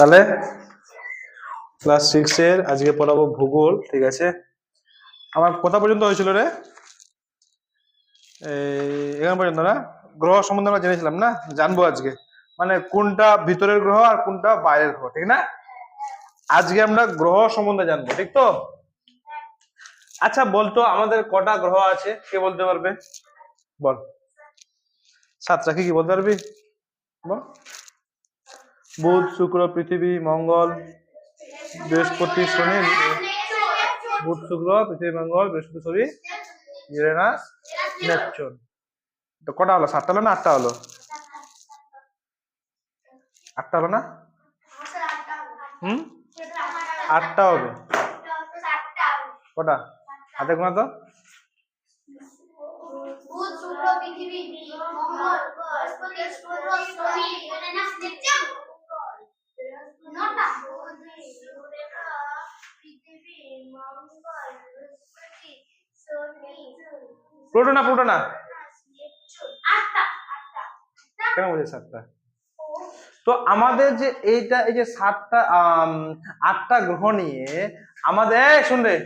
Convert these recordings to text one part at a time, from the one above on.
তাহলে class six এর আজকে পড়াবো ভূগোল, ঠিক আছে? আমার কথা পর্যন্ত হয়েছিল রে? এখান পর্যন্ত না? গ্রহ সম্বন্ধে আমরা জেনেছিলাম না? জানব আজকে। মানে কোনটা ভিতরের গ্রহ আর কোনটা বাইরের গ্রহ, ঠিক না? আজকে আমরা গ্রহ সম্বন্ধে জানব, ঠিক তো? আচ্ছা বলতো, আমাদের কটা গ্রহ আছে? কে বলতে পারবে? বল। সাতটা, কি কি বলতে পারবি? বল। বুধ, শুক্র, পৃথিবী, মঙ্গল, বৃহস্পতি, শনি, বুধ, শুক্র, পৃথিবী, মঙ্গল, বৃহস্পতি, শনি ইউরেনাস নেপচুন। তো কটা হলো? সাতটা হলো না আটটা হলো? আটটা হলো না? হুম? আটটা হবে। কটা? হাতে গোনা তো বুধ শুক্র পৃথিবী মঙ্গল বৃহস্পতি শুক্র শনি ইউরেনাস নেপচুন নটা পৃথিবী মঙ্গল বৃহস্পতি শনি প্লুটো না প্লুটো না কেন বলছে সাতটা? তো আমাদের যে এইটা এই যে সাতটা আটটা গ্রহ নিয়ে আমাদের শুন রে।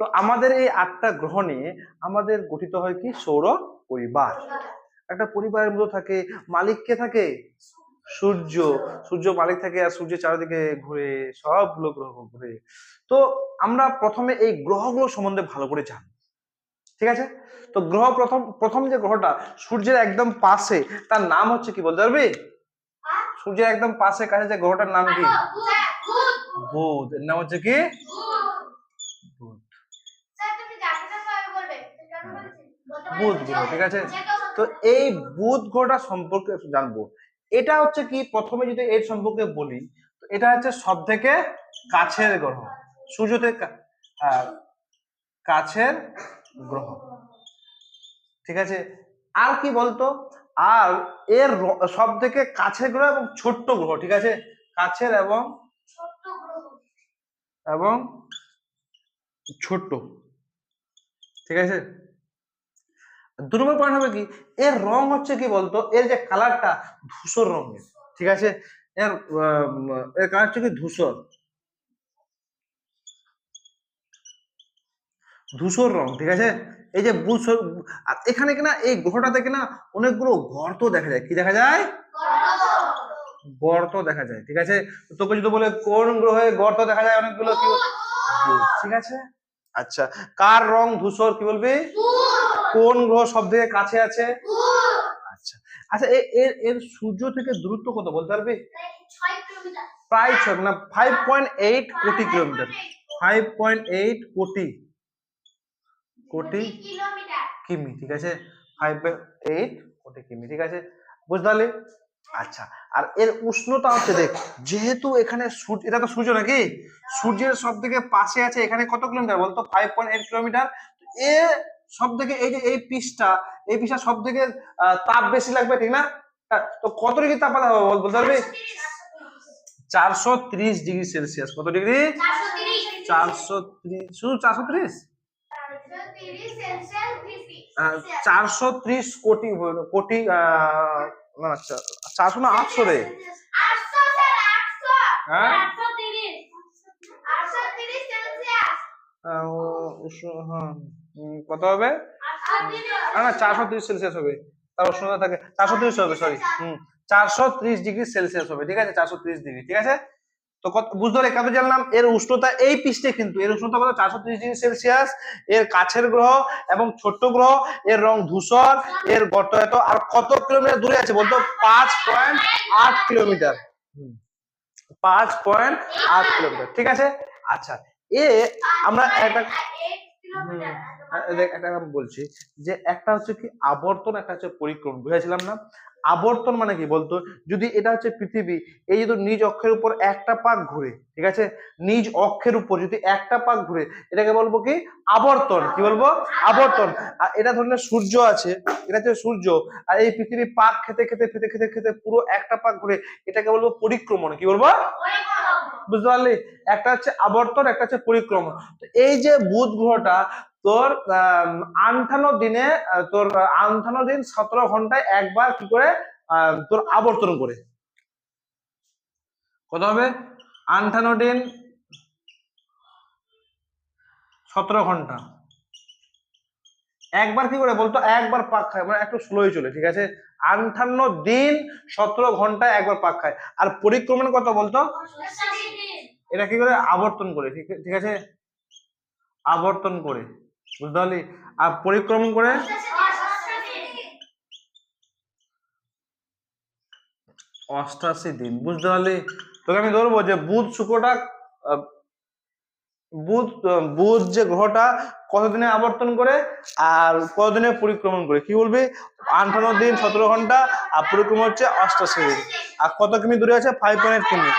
তো আমাদের এই আটটা গ্রহ নিয়ে আমাদের গঠিত হয় কি? সৌর পরিবার। একটা পরিবারের মধ্যে থাকে মালিক কে থাকে। সূর্য সূর্য মালিক থাকে আর সূর্যের চারিদিকে ঘুরে সবগুলো গ্রহ ঘুরে। তো আমরা প্রথমে এই গ্রহগুলো সম্বন্ধে ভালো করে জানি ঠিক আছে? তো গ্রহ প্রথম প্রথম যে গ্রহটা সূর্যের একদম পাশে, তার নাম হচ্ছে কি বলতে পারবি? সূর্যের একদম পাশে কাছে যে গ্রহটার নাম কি? বুধ। এর নাম হচ্ছে কি? বুধ। বুধ গ্রহ, ঠিক আছে? তো এই বুধ গ্রহটা সম্পর্কে জানব। এটা হচ্ছে কি? প্রথমে যদি এর সম্পর্কে বলি এটা হচ্ছে সব থেকে কাছের গ্রহ। সূর্য থেকে কা- কাছের গ্রহ। ঠিক আছে? আর কি বলতো? আর এর সব থেকে কাছের গ্রহ এবং ছোট্ট গ্রহ ঠিক আছে? কাছের এবং এবং ছোট্ট। ঠিক আছে? দু নম্বর পয়েন্ট হবে কি? এর রং হচ্ছে কি বলতো? এর যে কালারটা ধূসর রঙের। ঠিক আছে? এর এর কালার হচ্ছে কি ধূসর। ধূসর রং, ঠিক আছে? এই যে বুধ আর এখানে কিনা, এই গ্রহটাতে কিনা অনেকগুলো গর্ত দেখা যায়। কি দেখা যায়? গর্ত দেখা যায়, ঠিক আছে? তোকে যদি বলে কোন গ্রহে গর্ত দেখা যায় অনেকগুলো, কি ঠিক আছে? আচ্ছা কার রং ধূসর, কি বলবি? কোন গ্রহ সব থেকে কাছে আছে? আচ্ছা আচ্ছা এর এর সূর্য থেকে দূরত্ব কত বলতে পারবি? প্রায় ছয় না ফাইভ পয়েন্ট এইট কোটি কিলোমিটার। ফাইভ পয়েন্ট এইট কোটি। কোটি কিমি ঠিক আছে? ফাইভ এইট কোটি কিমি ঠিক আছে? বুঝতে পারলি? আচ্ছা আর এর উষ্ণতা হচ্ছে দেখ যেহেতু এখানে সূর্য এটা তো সূর্য নাকি? সূর্যের সব থেকে পাশে আছে এখানে কত কিলোমিটার? বলতো ফাইভ পয়েন্ট এইট কিলোমিটার। এ সব থেকে এই যে এই পিসটা এই পিসটা সব থেকে তাপ বেশি লাগবে ঠিক না? তো কত ডিগ্রি তাপমাত্রা হবে বল- বলতে পারবি? চারশো ত্রিশ ডিগ্রি সেলসিয়াস। কত ডিগ্রি? চারশো ত্রিশ শুধু চারশো ত্রিশ? চারশো তিরিশ কোটি কোটি আহ, চারশো না আটশো রে? হ্যাঁ? হ্যাঁ, কত হবে? না চারশো ত্রিশ সেলসিয়াস হবে। তার উষ্ণতা থাকে চারশো ত্রিশ হবে সরি হুম চারশো ত্রিশ ডিগ্রি সেলসিয়াস হবে ঠিক আছে? চারশো ত্রিশ ডিগ্রি ঠিক আছে? তো কত বুঝতে পারলে কত জানলাম? এর উষ্ণতা এই পৃষ্ঠে কিন্তু এর উষ্ণতা কত? চারশো ত্রিশ ডিগ্রি সেলসিয়াস এর কাছের গ্রহ এবং ছোট্ট গ্রহ এর রং ধূসর এর গর্ত এত আর কত কিলোমিটার দূরে আছে বলতো? পাঁচ পয়েন্ট আট কিলোমিটার। পাঁচ পয়েন্ট আট কিলোমিটার ঠিক আছে? আচ্ছা এ আমরা একটা একটা আমি বলছি যে একটা হচ্ছে কি আবর্তন, একটা হচ্ছে পরিক্রমণ, বুঝেছিলাম না? আবর্তন মানে কি বলতো? যদি এটা হচ্ছে পৃথিবী, এই যদি নিজ অক্ষের উপর একটা পাক ঘুরে, ঠিক আছে? নিজ অক্ষের উপর যদি একটা পাক ঘুরে, এটাকে বলব কি? আবর্তন। কি বলব? আবর্তন। আর এটা ধরনের সূর্য আছে, এটা হচ্ছে সূর্য। আর এই পৃথিবী পাক খেতে খেতে খেতে খেতে খেতে পুরো একটা পাক ঘুরে, এটাকে বলব পরিক্রমণ। কি বলব? বুঝতে পারলি? একটা হচ্ছে আবর্তন, একটা হচ্ছে পরিক্রমণ। এই যে বুধ গ্রহটা তোর আন্ঠানো দিনে তোর আন্ঠানো দিন সতেরো ঘন্টায় একবার কি করে তোর আবর্তন করে। কত হবে? আটান্ন দিন সতেরো ঘণ্টা। একবার কি করে বলতো? একবার পাক খায় মানে একটু স্লোই চলে ঠিক আছে? আটান্ন দিন সতেরো ঘন্টায় একবার পাক খায়। আর পরিক্রমণ কত বলতো? এটা কি করে? আবর্তন করে ঠিক আছে? আবর্তন করে। বুঝতে পারলি? আর পরিক্রমণ করে? অষ্টাশি দিন, বুঝতে পারলি? তোকে আমি ধরবো যে বুধ শুক্রটা বুধ বুধ যে গ্রহটা কতদিনে আবর্তন করে আর কতদিনে পরিক্রমণ করে? কি বলবি? আঠান্ন দিন, সতেরো ঘণ্টা, আর পরিক্রমণ হচ্ছে অষ্টাশি দিন। আর কত কিমি দূরে আছে? ফাইভ পয়েন্ট কিমি।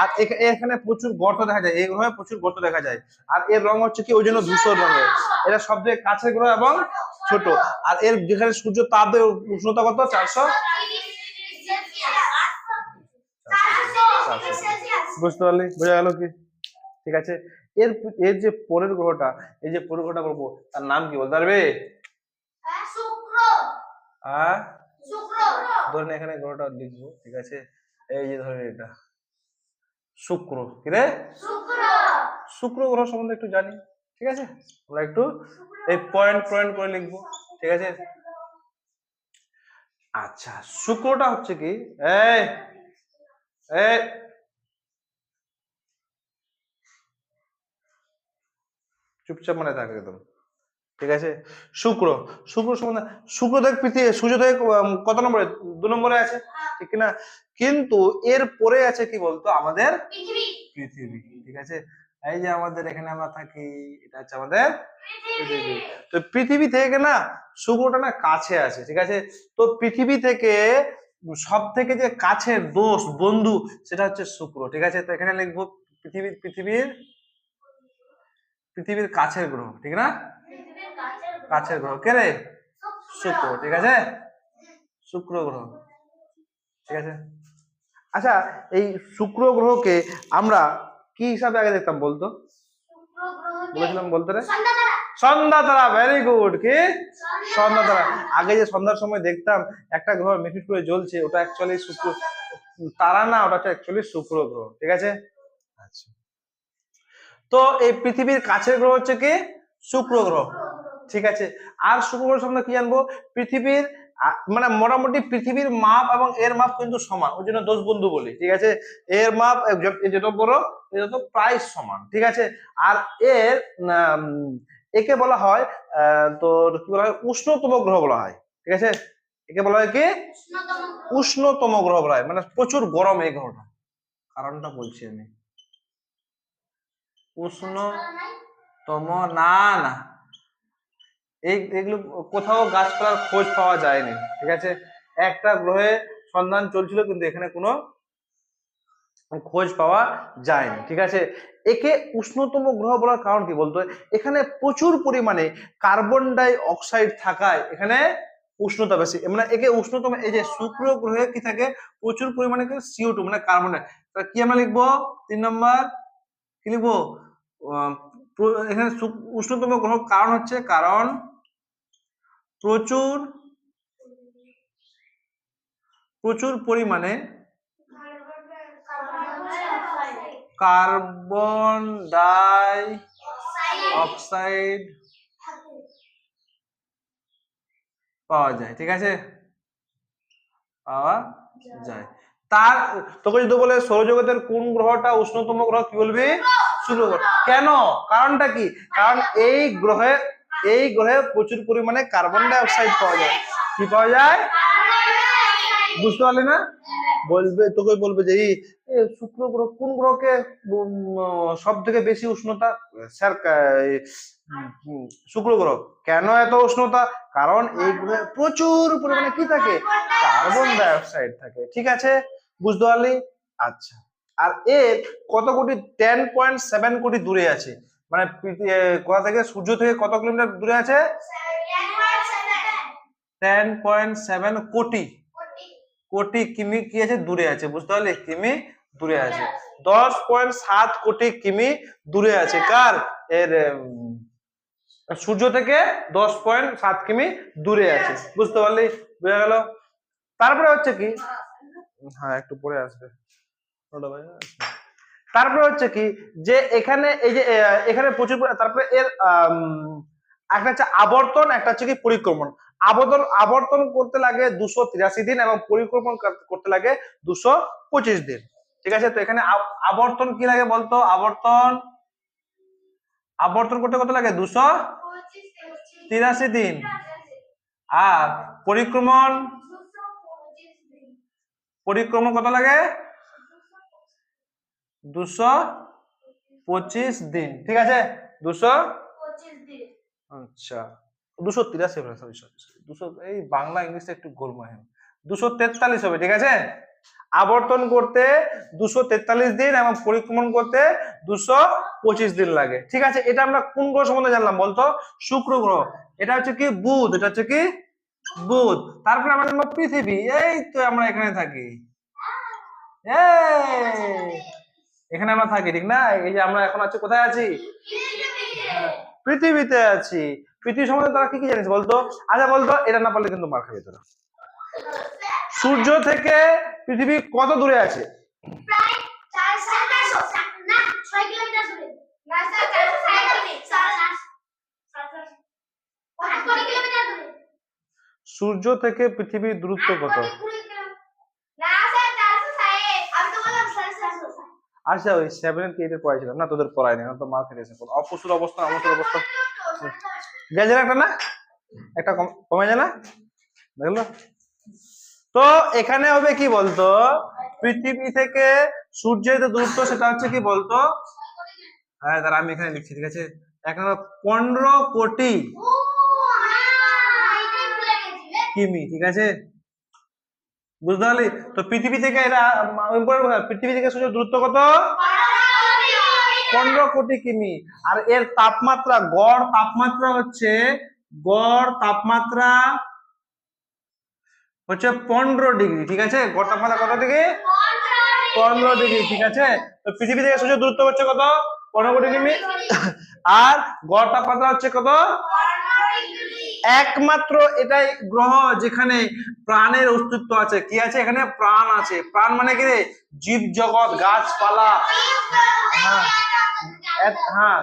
আর এখানে প্রচুর গর্ত দেখা যায় এই গ্রহে প্রচুর গর্ত দেখা যায়। আর এর রং হচ্ছে কি ওই জন্য ধূসর রঙের। এটা সব থেকে কাছের গ্রহ এবং ছোট। আর এর যেখানে সূর্য তাপের উষ্ণতা কত? চারশো? বুঝতে পারলি? বোঝা গেল কি? ঠিক আছে। এর এর যে পরের গ্রহটা এই যে পরের গ্রহটা বলব তার নাম কি বলতে পারবে? ধরেন এখানে গ্রহটা লিখব ঠিক আছে? এই যে ধরেন এটা। শুক্র। কি রে? শুক্র। শুক্র গ্রহ সম্বন্ধে একটু জানি ঠিক আছে? আমরা একটু এই পয়েন্ট পয়েন্ট করে লিখব ঠিক আছে? আচ্ছা শুক্রটা হচ্ছে কি? এই এই। চুপচাপ মানে থাকে একদম। ঠিক আছে? শুক্র। শুক্র সম্বন্ধে শুক্র দেখ পৃথিবী সূর্য উম, কত নম্বরে? দু নম্বরে আছে? ঠিক না কিন্তু এর পরে আছে কি বলতো? আমাদের পৃথিবী। ঠিক আছে? এই যে আমাদের এখানে আমরা থাকি এটা হচ্ছে আমাদের পৃথিবী। তো পৃথিবী থেকে না শুক্রটা না কাছে আছে ঠিক আছে? তো পৃথিবী থেকে সব থেকে যে কাছের দোষ বন্ধু সেটা হচ্ছে শুক্র ঠিক আছে? তো এখানে লিখব পৃথিবীর পৃথিবীর পৃথিবীর কাছের গ্রহ ঠিক না? কাছের গ্রহ। কে রে? শুক্র, ঠিক আছে? শুক্র গ্রহ। ঠিক আছে? আচ্ছা এই শুক্র গ্রহকে আমরা কি হিসাবে আগে দেখতাম বলতো? বলেছিলাম বলতে রে? সন্ধ্যা তারা ভেরি গুড কি? সন্ধ্যা তারা আগে যে সন্ধ্যার সময় দেখতাম, একটা গ্রহ মিটমিট করে জ্বলছে, ওটা অ্যাকচুয়ালি শুক্র, তারা না, ওটা অ্যাকচুয়ালি শুক্র গ্রহ, ঠিক আছে? আচ্ছা। তো এই পৃথিবীর কাছের গ্রহ হচ্ছে কি? শুক্র গ্রহ। ঠিক আছে? আর শুক্র গ্রহ সম্বন্ধে কি জানব পৃথিবীর মানে মোটামুটি পৃথিবীর মাপ এবং এর মাপ কিন্তু সমান। ওই জন্য দোষ বন্ধু বলি, ঠিক আছে? এর মাপ যত- বড় যত প্রায় সমান, ঠিক আছে? আর এর একে বলা হয় তোর কি বলা হয়? উষ্ণতম গ্রহ বলা হয়, ঠিক আছে? একে বলা হয় কি? উষ্ণতম গ্রহ। বলা হয় মানে প্রচুর গরম এই গ্রহটা। কারণটা বলছি আমি। উষ্ণতম না না এই এগুলো কোথাও গাছপালার খোঁজ পাওয়া যায়নি, ঠিক আছে? একটা গ্রহে সন্ধান চলছিল, কিন্তু এখানে কোনো খোঁজ পাওয়া যায়নি, ঠিক আছে? একে উষ্ণতম গ্রহ বলার কারণ কি বলতো? এখানে প্রচুর পরিমাণে কার্বন ডাই অক্সাইড থাকায় এখানে উষ্ণতা বেশি। মানে একে উষ্ণতম, এই যে শুক্র গ্রহে কি থাকে? প্রচুর পরিমাণে সিও টু মানে কার্বন ডাই কি আমরা লিখব? তিন নম্বর কি লিখব? এখানে উষ্ণতম গ্রহ কারণ হচ্ছে কারণ প্রচুর প্রচুর পরিমাণে কার্বন ডাই অক্সাইড পাওয়া যায়, ঠিক আছে? পাওয়া যায়। তার, তোকে যদি বলে সৌরজগতের কোন গ্রহটা উষ্ণতম গ্রহ, কি বলবি? শুক্র গ্রহ কেন? কারণটা কি? কারণ এই গ্রহে এই গ্রহে প্রচুর পরিমাণে কার্বন ডাই অক্সাইড পাওয়া যায়। কি পাওয়া যায়? বুঝতে পারলি না? বলবে তোকে বলবে যে শুক্র গ্রহ, কোন গ্রহকে সব থেকে বেশি উষ্ণতা? স্যার শুক্র গ্রহ। কেন এত উষ্ণতা? কারণ এই গ্রহে প্রচুর পরিমাণে কি থাকে? কার্বন ডাই অক্সাইড থাকে। ঠিক আছে? বুঝতে পারলি? আচ্ছা। আর এর কত কোটি? টেন পয়েন্ট সেভেন কোটি দূরে আছে। মানে কোথা থেকে? সূর্য থেকে কত কিলোমিটার দূরে আছে? টেন পয়েন্ট সেভেন কোটি। কোটি কিমি কি আছে? দূরে আছে। বুঝতে পারলি? কিমি দূরে আছে। দশ পয়েন্ট সাত কোটি কিমি দূরে আছে। কার? এর সূর্য থেকে দশ পয়েন্ট সাত কিমি দূরে আছে। বুঝতে পারলি? বুঝে গেল? তারপরে হচ্ছে কি? হ্যাঁ একটু পরে আসবে। তারপরে হচ্ছে কি যে এখানে এই যে এখানে প্রচুর পরি- তারপরে এর একটা হচ্ছে আবর্তন, একটা হচ্ছে কি পরিক্রমণ। আবর্তন আবর্তন করতে লাগে দুশো তিরাশি দিন এবং পরিক্রমণ করতে লাগে দুশো পঁচিশ দিন। ঠিক আছে? তো এখানে আব- আবর্তন কি লাগে বলতো? আবর্তন আবর্তন করতে কত লাগে? দুশো তিরাশি দিন। আর পরিক্রমণ? পরিক্রমণ কত লাগে? দুশো পঁচিশ দিন ঠিক আছে? দুশো আচ্ছা দুশো তিরাশি হবে সরি সরি দুশো এই বাংলা ইংলিশটা একটু গোলমাল দুশো তেতাল্লিশ হবে ঠিক আছে? আবর্তন করতে দুশো তেতাল্লিশ দিন এবং পরিক্রমণ করতে দুশো পঁচিশ দিন লাগে ঠিক আছে? এটা আমরা কোন গ্রহ সম্বন্ধে জানলাম বলতো? শুক্র গ্রহ। এটা হচ্ছে কি বুধ এটা হচ্ছে কি বুধ। তারপরে আমরা জানব পৃথিবী এই তো আমরা এখানে থাকি। এই। এখানে আমরা থাকি, ঠিক না? এই যে আমরা এখন আছি, কোথায় আছি? পৃথিবীতে আছি। পৃথিবী সম্বন্ধে তারা কি কি জানিস বলতো? আচ্ছা বলতো, এটা না পারলে কিন্তু মার খাবে তোরা। সূর্য থেকে পৃথিবী কত দূরে আছে? সূর্য থেকে পৃথিবীর দূরত্ব না আচ্ছা ওই সেভেন কি এদের পড়াইছিলাম না তোদের পড়ায়নি না তো মার খেয়েছে অপসুর অবস্থা অমসুর অবস্থা। গেছে একটা না একটা কম- যায় না। দেখল? তো এখানে হবে কি বলতো? পৃথিবী থেকে সূর্যের যে দূরত্ব সেটা হচ্ছে কি বলতো? হ্যাঁ দাঁড়া আমি এখানে লিখছি ঠিক আছে? এখন পনেরো কোটি। কিমি ঠিক আছে? বুঝতে পারলি? তো পৃথিবী থেকে এরা পৃথিবী থেকে সূর্যের দূরত্ব কত? পনেরো কোটি কিমি। আর এর তাপমাত্রা, গড় তাপমাত্রা হচ্ছে, গড় তাপমাত্রা হচ্ছে পনেরো ডিগ্রি, ঠিক আছে? গড় তাপমাত্রা কত ডিগ্রি পনেরো ডিগ্রি, ঠিক আছে? তো পৃথিবী থেকে সূর্যের দূরত্ব হচ্ছে কত? পনেরো কোটি কিমি। আর গড় তাপমাত্রা হচ্ছে কত? একমাত্র এটাই গ্রহ যেখানে প্রাণের অস্তিত্ব আছে। কি আছে? এখানে প্রাণ আছে। প্রাণ মানে কি রে? জীব জগৎ, গাছপালা। হ্যাঁ। হ্যাঁ।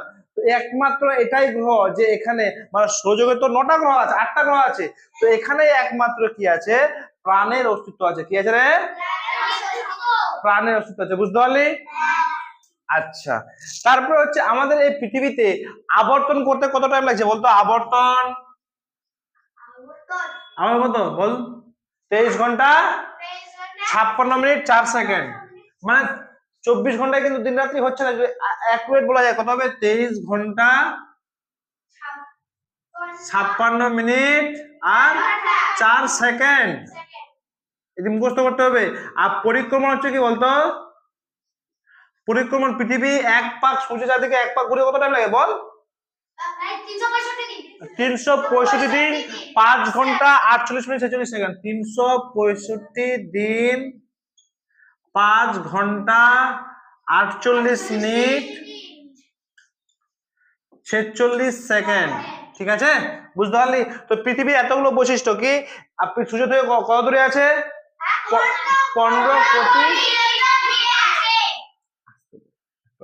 একমাত্র এটাই গ্রহ যে এখানে মানে সৌরজগতে তো নটা গ্রহ আছে, আটটা গ্রহ আছে। তো এখানে একমাত্র কি আছে? প্রাণের অস্তিত্ব আছে। কি আছে রে? প্রাণের অস্তিত্ব আছে। বুঝতে পারলি? আচ্ছা। তারপরে হচ্ছে আমাদের এই পৃথিবীতে আবর্তন করতে কত টাইম লাগছে বলতো? আবর্তন আমার কত? বল। তেইশ ঘণ্টা, ছাপ্পান্ন মিনিট, চার সেকেন্ড। মানে চব্বিশ ঘন্টায় কিন্তু দিন রাত্রি হচ্ছে না অ্যাকুরেট বলা যায়, কত হবে? তেইশ ঘণ্টা, ছাপ্পান্ন মিনিট, আর চার সেকেন্ড। এটি মুখস্থ করতে হবে। আর পরিক্রমণ হচ্ছে কি বলতো? পরিক্রমণ পৃথিবী এক পাক সূর্য চারদিকে এক পাক ঘুরে কত টাইম লাগে? বল। তিনশো পঁয়ষট্টি দিন, পাঁচ ঘণ্টা আটচল্লিশ মিনিট ছেচল্লিশ সেকেন্ড। তিনশো পঁয়ষট্টি দিন, পাঁচ ঘণ্টা আটচল্লিশ মিনিট ছেচল্লিশ সেকেন্ড। ঠিক আছে? বুঝতে পারলি? তো পৃথিবীর এতগুলো বৈশিষ্ট্য কি? সূর্য থেকে কত দূরে আছে? পনেরো কোটি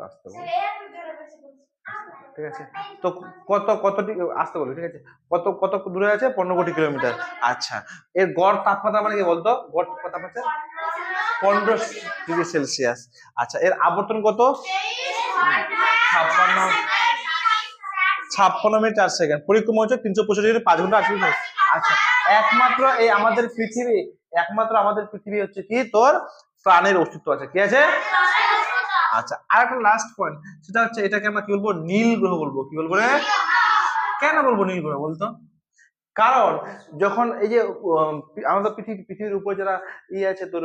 আসতে। ঠিক আছে? তো কত কত ডি- আসতে বলবি ঠিক আছে? কত কত দূরে আছে? পনেরো কোটি কিলোমিটার। আচ্ছা এর গড় তাপমাত্রা মানে কি বলতো? গড় তাপমাত্রা পনেরো ডিগ্রি সেলসিয়াস। আচ্ছা এর আবর্তন কত? ছাপ্পান্ন ছাপ্পান্ন মিনিট চার সেকেন্ড। পরিক্রমা হচ্ছে তিনশো পঁয়ষট্টি ডিগ্রি, পাঁচ ঘণ্টা আটচল্লিশ মিনিট আচ্ছা একমাত্র এই আমাদের পৃথিবী, একমাত্র আমাদের পৃথিবী হচ্ছে কি? তোর প্রাণের অস্তিত্ব আছে। কি আছে? আচ্ছা আর একটা লাস্ট পয়েন্ট সেটা হচ্ছে এটাকে আমরা কি বলব? নীল গ্রহ বলব। কি বলব রে? কেন বলব নীল গ্রহ বলতো? কারণ যখন এই যে আমাদের পৃথিবী, পৃথিবীর উপর যারা ইয়ে আছে, তোর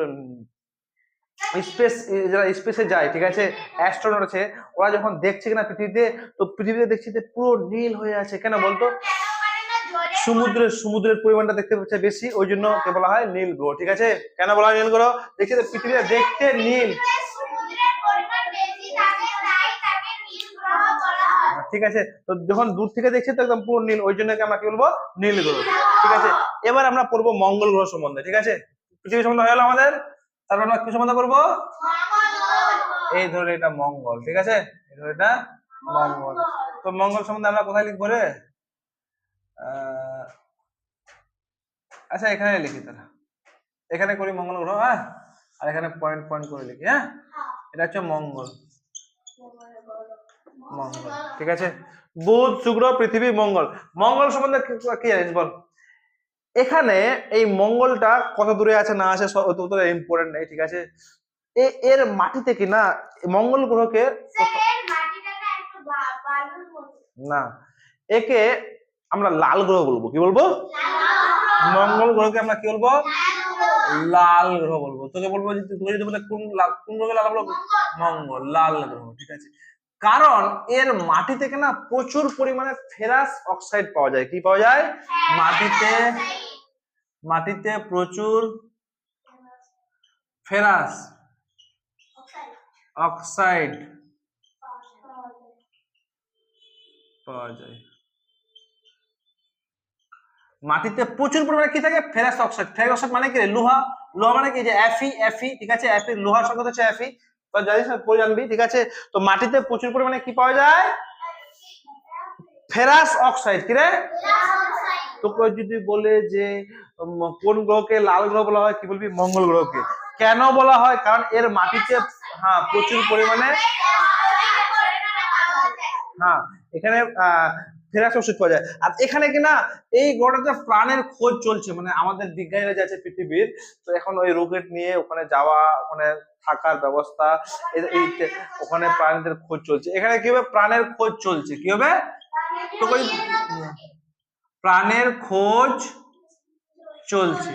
স্পেস যারা স্পেসে যায়, ঠিক আছে? অ্যাস্ট্রোনট আছে, ওরা যখন দেখছে কিনা পৃথিবীতে, তো পৃথিবীতে দেখছে যে পুরো নীল হয়ে আছে। কেন বলতো? সমুদ্রের সমুদ্রের পরিমাণটা দেখতে পাচ্ছে বেশি, ওই জন্য কে বলা হয় নীল গ্রহ ঠিক আছে? কেন বলা হয় নীল গ্রহ দেখছি পৃথিবীতে দেখতে নীল। ঠিক আছে? তো যখন দূর থেকে দেখছি, তো একদম পুরো নীল। ওই জন্য আমরা কি বলব? নীল গ্রহ ঠিক আছে? এবার আমরা পড়ব মঙ্গল গ্রহ সম্বন্ধে, ঠিক আছে? পৃথিবী সম্বন্ধে হয়ে গেল আমাদের? তারপর আমরা কি সম্বন্ধে মঙ্গল এই ধরে এটা মঙ্গল, ঠিক আছে? এই ধরে এটা মঙ্গল। তো মঙ্গল সম্বন্ধে আমরা কোথায় লিখব রে? আচ্ছা এখানে লিখি তারা এখানে করি মঙ্গল গ্রহ হ্যাঁ? আর এখানে পয়েন্ট পয়েন্ট করে লিখি হ্যাঁ? এটা হচ্ছে মঙ্গল। মঙ্গল। ঠিক আছে? বুধ শুক্র পৃথিবী মঙ্গল। মঙ্গল সম্বন্ধে কি- জানিস বল? এখানে এই মঙ্গলটা কত দূরে আছে না আছে সব ইম্পর্টেন্ট নেই ঠিক আছে? এ- এর মাটি থেকে না মঙ্গল গ্রহকে না একে আমরা লাল গ্রহ বলব। কি বলব? মঙ্গল গ্রহকে আমরা কি বলব? লাল গ্রহ বলব। তোকে বলব তোকে যদি বলে কোন লাল কোন গ্রহকে লাল বলব মঙ্গল লাল গ্রহ ঠিক আছে? কারণ এর মাটি থেকে না প্রচুর পরিমাণে ফেরাস অক্সাইড পাওয়া যায়। কি পাওয়া যায়? মাটিতে মাটিতে প্রচুর ফেরাস অক্সাইড পাওয়া যায়। মাটিতে প্রচুর পরিমাণে কি থাকে? Ferrous oxide. ফেরাস অক্সাইড মানে কি? লোহা। লোহা মানে কি? যে এফি এফি ঠিক আছে? এফি লোহার সংখ্যা হচ্ছে এফি তো জানিস পড়ে জানবি ঠিক আছে? তো মাটিতে প্রচুর পরিমাণে কি পাওয়া যায়? ফেরাস অক্সাইড কি রে? তোকে যদি বলে যে কোন গ্রহকে লাল গ্রহ বলা হয় কি বলবি? মঙ্গল গ্রহকে। কেন বলা হয়? কারণ এর মাটিতে হ্যাঁ প্রচুর পরিমাণে হ্যাঁ এখানে ফেরাস ওষুধ পাওয়া যায়। আর এখানে কি না এই গোটাতে প্রাণের খোঁজ চলছে মানে আমাদের বিজ্ঞানীরা যাচ্ছে পৃথিবীর, তো এখন ওই রকেট নিয়ে ওখানে যাওয়া, ওখানে থাকার ব্যবস্থা ওখানে প্রাণীদের খোঁজ চলছে। এখানে কি হবে? প্রাণের খোঁজ চলছে। কি হবে? তো ওই প্রাণের খোঁজ চলছে।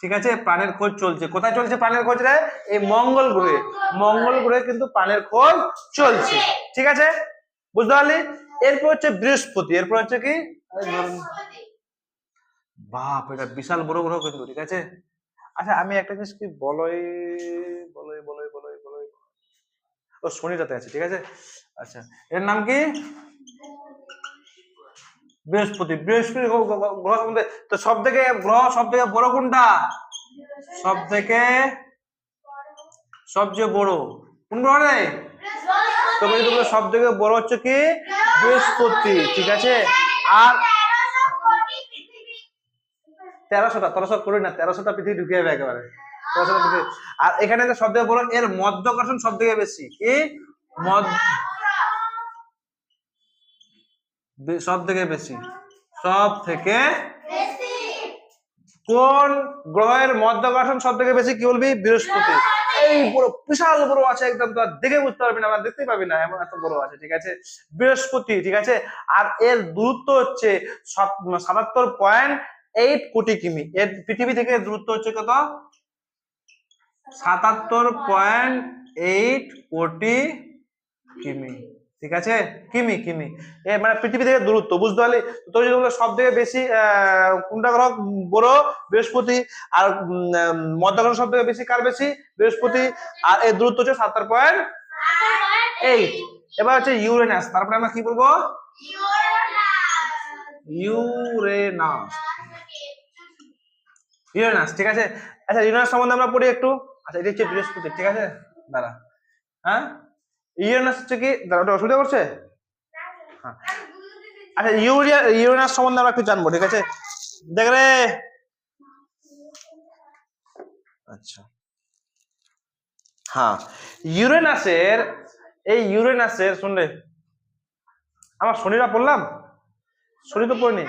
ঠিক আছে? প্রাণের খোঁজ চলছে। কোথায় চলছে প্রাণের খোঁজ রে? এই মঙ্গল গ্রহে। মঙ্গল গ্রহে কিন্তু প্রাণের খোঁজ চলছে। ঠিক আছে? বুঝতে পারলি? এরপর হচ্ছে বৃহস্পতি, এরপর হচ্ছে কি? বাপ, এটা বিশাল বড় গ্রহ কিন্তু, ঠিক আছে? আচ্ছা আমি একটা জিনিস কি বলই বলই বলই বলই বলই? ও, শনিটাতে আছে, ঠিক আছে? আচ্ছা এর নাম কি? বৃহস্পতি বৃহস্পতি গ্রহ সম্বন্ধে, তো সব থেকে গ্রহ সব থেকে বড় কোনটা? সব থেকে সবচেয়ে বড়, কোন গ্রহ? রে বলো সব থেকে বড় হচ্ছে কি? বৃহস্পতি ঠিক আছে? আর তেরোশোটা তেরোশো করি না তেরোশোটা পৃথিবী ঢুকে যাবে একেবারে। তেরোশোটা পৃথিবী। আর এখানে সব থেকে বড় এর মধ্যাকর্ষণ সব থেকে বেশি। কি? মদ সব থেকে বেশি। সব থেকে কোন গ্রহের মধ্যাকর্ষণ সব থেকে বেশি কি বলবি? বৃহস্পতি। এই বড় বিশাল বড় আছে, একদম তো দেখে বুঝতে পারবি না আমরা দেখতেই পাবি এমন এত বড় আছে, ঠিক আছে? বৃহস্পতি, ঠিক আছে? আর এর দূরত্ব হচ্ছে সাতাত্তর পয়েন্ট এইট কোটি কিমি। এর পৃথিবী থেকে দূরত্ব হচ্ছে কত? সাতাত্তর পয়েন্ট এইট কোটি কিমি। ঠিক আছে? কিমি কিমি। এ মানে পৃথিবী থেকে দূরত্ব, বুঝতে পারলি? তো যদি বলো সব থেকে বেশি কোনটা গ্রহ? বড়, বৃহস্পতি। আর মধ্যাকর্ষণ সব থেকে বেশি কার বেশি? বৃহস্পতি। আর এর দূরত্ব হচ্ছে সাতাত্তর পয়েন্ট এইট এবার হচ্ছে ইউরেনাস, তারপরে আমরা কি বলব? ইউরেনাস। ইউরেনাস, ঠিক আছে? আচ্ছা ইউরেনাস সম্বন্ধে আমরা পড়ি একটু। আচ্ছা এটা হচ্ছে বৃহস্পতি, ঠিক আছে? দাঁড়া। হ্যাঁ? ইউরেনাস হচ্ছে কি? ওটা অসুবিধা করছে? হ্যাঁ। আচ্ছা ইউরিয়া, ইউরেনাস সম্বন্ধে আমরা একটু জানব, ঠিক আছে? দেখ রে। আচ্ছা। হ্যাঁ। ইউরেনাসের, এই ইউরেনাসের শুনলে আমার শনিরা পড়লাম? শনি তো পড়িনি?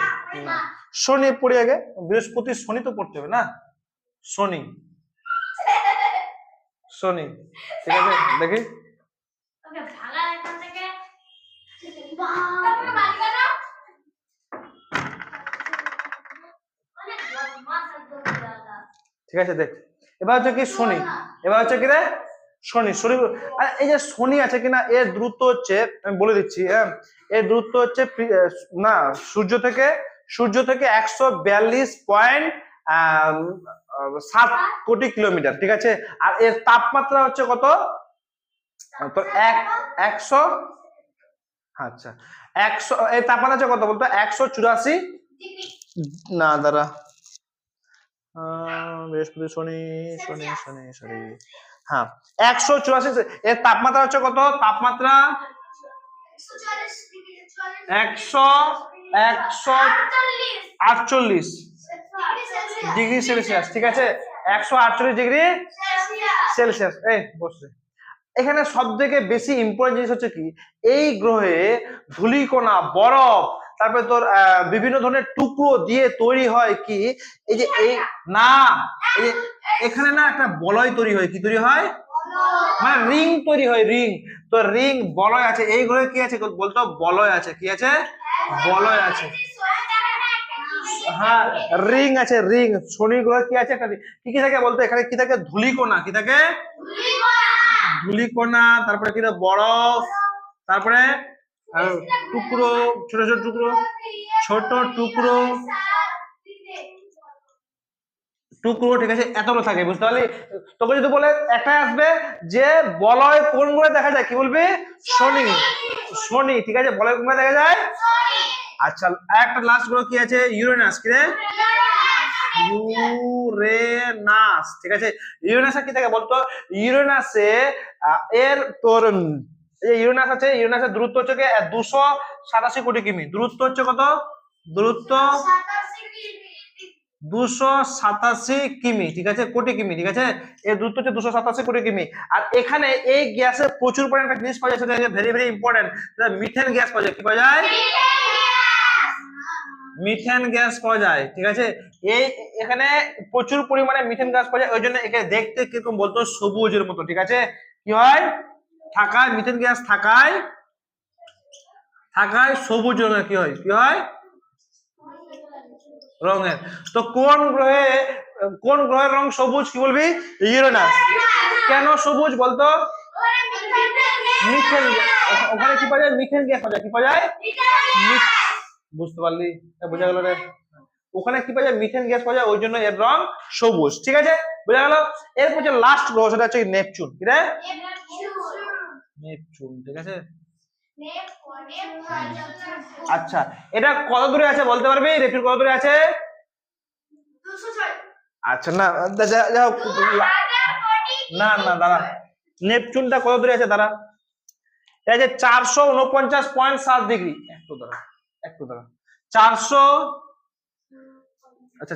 শনি পড়ি আগে, বৃহস্পতি শনি তো পড়তে হবে না? শনি। শনি, ঠিক আছে? দেখি। ঠিক আছে দেখ। এবার হচ্ছে কি শনি। এবার হচ্ছে কি রে? শনি। শনি এই যে শনি আছে কিনা এর দূরত্ব হচ্ছে আমি বলে দিচ্ছি হ্যাঁ? এর দূরত্ব হচ্ছে না সূর্য থেকে সূর্য থেকে একশো বিয়াল্লিশ পয়েন্ট সাত কোটি কিলোমিটার ঠিক আছে? আর এর তাপমাত্রা হচ্ছে কত? তো এক একশো আচ্ছা একশো এই তাপমাত্রা কত বলতো? একশো চুরাশি? না আহ, বৃহস্পতি শনি শনি শনি শনি। হ্যাঁ একশো চুরাশি এর তাপমাত্রা হচ্ছে কত? তাপমাত্রা? একশো একশো আটচল্লিশ। ডিগ্রি সেলসিয়াস ঠিক আছে? একশো আটচল্লিশ ডিগ্রি সেলসিয়াস। এই বসে এখানে সব থেকে বেশি ইম্পর্টেন্ট জিনিস হচ্ছে কি? এই গ্রহে ধূলিকণা, বরফ, তারপরে তোর বিভিন্ন ধরনের টুকরো দিয়ে তৈরি হয় কি? এই যে এই, না এখানে না একটা বলয় তৈরি হয়। কি তৈরি হয়? মানে রিং তৈরি হয়, রিং। তো রিং, বলয় আছে। এই গ্রহে কি আছে? বলতো, বলয় আছে। কি আছে? বলয় আছে। হ্যাঁ রিং আছে, রিং। শনি গ্রহে কি আছে? একটা কি কি থাকে বলতো? এখানে কি থাকে? ধূলিকণা। কি থাকে? ধূলিকণা, তারপরে কি বরফ, তারপরে টুকরো, ছোট ছোট টুকরো ছোট টুকরো। টুকরো, ঠিক আছে, এতগুলো থাকে, বুঝতে পারলি? তোকে যদি বলে একটা আসবে যে বলয় কোন গ্রহে দেখা যায়, কি বলবি? শনি। শনি, ঠিক আছে, বলয় কোন গ্রহে দেখা যায়? আচ্ছা একটা লাস্ট গ্রহ কি আছে? ইউরেনাস, কি রে? ইউরেনাস, ঠিক আছে? ইউরেনাসে কি থাকে বলতো? ইউরেনাসে এর তোর ইউরেনাস আছে, ইউরেনাসের দূরত্ব হচ্ছে দুশো সাতাশি কোটি কিমি। দূরত্ব হচ্ছে কত? দূরত্ব? দুশো সাতাশি কিমি, ঠিক আছে? কোটি কিমি, ঠিক আছে? এর দূরত্ব হচ্ছে দুশো সাতাশি কোটি কিমি। আর এখানে এই গ্যাসে প্রচুর পরিমাণে একটা জিনিস পাওয়া যায়, সেটা very very important methane gas পাওয়া যায়। কি পাওয়া যায়? মিথেন গ্যাস পাওয়া যায় ঠিক আছে? এই এখানে প্রচুর পরিমাণে মিথেন গ্যাস পাওয়া যায় ওই জন্য একে দেখতে কীরকম বলতো সবুজের মতো ঠিক আছে? কি হয়? থাকায় মিথেন গ্যাস থাকায় থাকায় সবুজ রঙের কি হয়? কি হয়? রঙের। তো কোন গ্রহে কোন গ্রহের রং সবুজ কি বলবি? ইউরেনাস। কেন সবুজ বলতো? মিথেন গ্যাস- ওখানে কি পাওয়া যায়? মিথেন গ্যাস পাওয়া যায়। কি পাওয়া যায়? বুঝতে পারলি? এটা বোঝা গেল রে। ওখানে কি পাওয়া যায়? মিথেন গ্যাস পাওয়া যায়, ওই জন্য এর রং সবুজ, ঠিক আছে? বোঝা গেল? এরপর যে লাস্ট গ্রহ, সেটা হচ্ছে নেপচুন, কি রে? নেপচুন, ঠিক আছে? আচ্ছা এটা কত দূরে আছে বলতে পারবি? নেপচুন কত দূরে আছে? আচ্ছা না না না, দাঁড়া। নেপচুনটা কত দূরে আছে? দাঁড়া। এটা আছে চারশো উনপঞ্চাশ পয়েন্ট সাত ডিগ্রি একটু দাঁড়া। একটু দাঁড়া চারশো আচ্ছা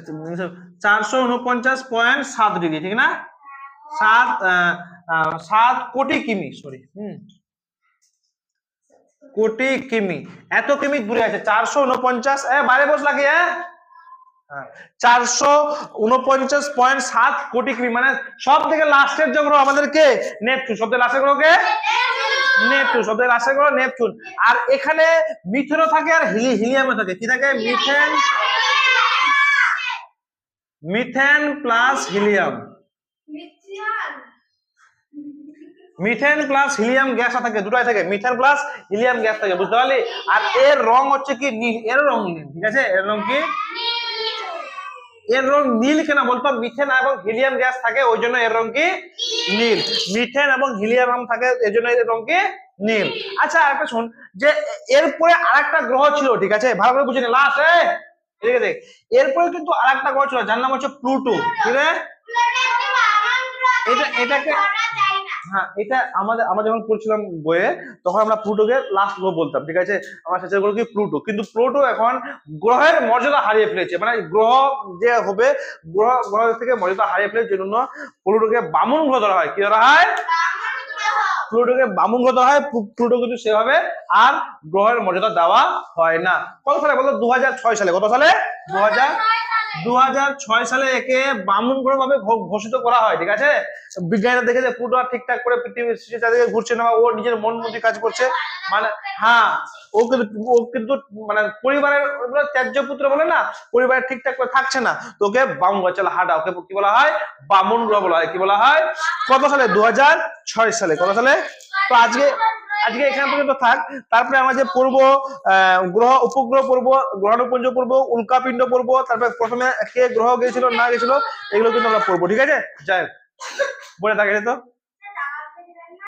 চারশো উনপঞ্চাশ পয়েন্ট সাত ডিগ্রি ঠিক না? সাত সাত কোটি কিমি সরি কোটি কিমি। এত কিমি দূরে আছে, চারশো উনপঞ্চাশ, এ, বাইরে বস লাগে হ্যাঁ চারশো উনপঞ্চাশ পয়েন্ট সাত কোটি কিমি মানে সব থেকে লাস্টের যে গ্রহ আমাদেরকে নেপচুন সব থেকে লাস্টের গ্রহকে নেপচুন থেকে লাস্টের গ্রহ নেপচুন। আর এখানে মিথেনও থাকে আর হিলি, হিলিয়ামও থাকে। কি থাকে? Methane methane plus helium. Methane plus helium gas থাকে, দুটাই থাকে। মিথেন প্লাস হিলিয়াম গ্যাস থাকে, বুঝতে পারলি? আর এর রং হচ্ছে কি এর রং নীল, ঠিক আছে? এর রং কি? এর রং নীল কেন বলতো? মিথেন এবং হিলিয়াম গ্যাস থাকে, ওই জন্য এর রং কি? নীল। মিথেন এবং হিলিয়াম থাকে, এই জন্য এর রং কি? নীল। আচ্ছা একটা শুন, যে এরপরে আরেকটা গ্রহ ছিল, ঠিক আছে? ভালো করে বুঝে নি, লাস্ট ঠিক আছে এরপরে কিন্তু আরেকটা গ্রহ ছিল, যার নাম হচ্ছে প্লুটো, ঠিক আছে? এটা, এটাকে হ্যাঁ। এটা আমাদের, আমরা যখন পড়ছিলাম বইয়ে, তখন আমরা প্লুটোকে লাস্ট গ্রহ বলতাম, ঠিক আছে? আমার শেষের গ্রহ কি প্লুটো কিন্তু প্লুটো এখন গ্রহের মর্যাদা হারিয়ে ফেলেছে। মানে গ্রহ যে হবে, গ্রহ গ্রহ থেকে মর্যাদা হারিয়ে ফেলেছে জন্য প্লুটোকে বামুন গ্রহ ধরা হয়। কি ধরা হয়? প্লুটোকে বামুন গ্রহ ধরা হয়। প্লুটো কিন্তু সেভাবে আর গ্রহের মর্যাদা দেওয়া হয় না। কত সালে বলতো দু হাজার ছয় সালে। কত সালে? দু দুহাজার ছয় সালে একে বামুন গ্রহ ভাবে ঘোষিত করা হয়, ঠিক আছে? বিজ্ঞানীরা দেখেছে প্লুটো আর ঠিকঠাক করে পৃথিবীর ঘুরছে না, ও নিজের মন মধ্যে কাজ করছে। মানে হ্যাঁ ও কিন্তু ও কিন্তু মানে পরিবারের ত্যায্য পুত্র বলে না, পরিবারের ঠিকঠাক করে থাকছে না। তো ওকে বামুন গ্রহ চলে হাঁটা, ওকে কি বলা হয়? বামুন গ্রহ বলা হয়। কি বলা হয়? কত সালে? দু হাজার ছয় সালে, কত সালে? তো আজকে আজকে এখানে পর্যন্ত থাক। তারপরে আমরা যে পূর্ব গ্রহ, উপগ্রহ পূর্ব গ্রহণপুঞ্জ পূর্ব, উল্কাপিণ্ড পড়ব তারপরে প্রথমে কে গ্রহ গেছিল না গেছিল এগুলো কিন্তু আমরা পড়ব, ঠিক আছে? যাই বলে থাকে তো?